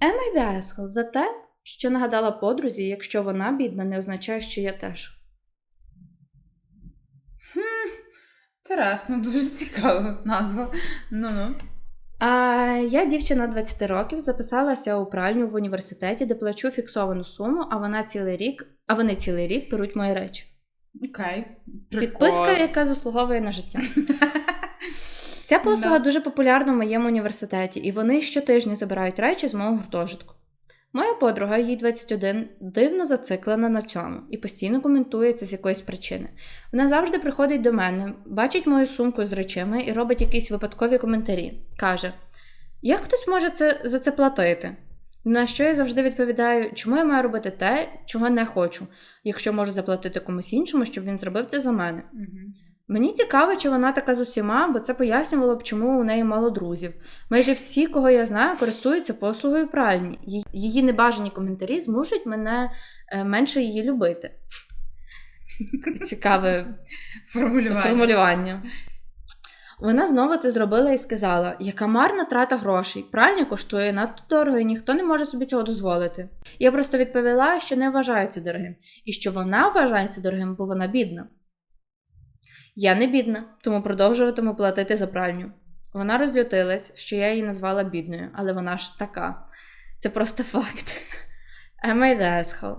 Am I the за те, що нагадала подрузі, якщо вона бідна, не означає, що я теж. Інтересно, дуже цікава назва. Ну-ну. А я, дівчина 20 років, записалася у пральню в університеті, де плачу фіксовану суму, а вона цілий рік, а вони цілий рік беруть мої речі. Окей. Підписка, яка заслуговує на життя. Ця послуга Да. дуже популярна в моєму університеті, і вони щотижня забирають речі з мого гуртожитку. Моя подруга, їй 21, дивно зациклена на цьому і постійно коментує це з якоїсь причини. Вона завжди приходить до мене, бачить мою сумку з речами і робить якісь випадкові коментарі. Каже: Як хтось може це, за це платити? На що я завжди відповідаю, чому я маю робити те, чого не хочу, якщо можу заплатити комусь іншому, щоб він зробив це за мене. Мгм. Мені цікаво, чи вона така з усіма, бо це пояснювало б, чому у неї мало друзів. Майже всі, кого я знаю, користуються послугою пральні. Її небажані коментарі змушують мене е, менше її любити. Цікаве Формулювання. формулювання. Вона знову це зробила і сказала: яка марна трата грошей. Пральня коштує надто дорого, і ніхто не може собі цього дозволити. Я просто відповіла, що не вважаю це дорогим, і що вона вважає це дорогим, бо вона бідна. Я не бідна, тому продовжуватиму платити за пральню. Вона розлютилась, що я її назвала бідною, але вона ж така. Це просто факт. Am I the asshole?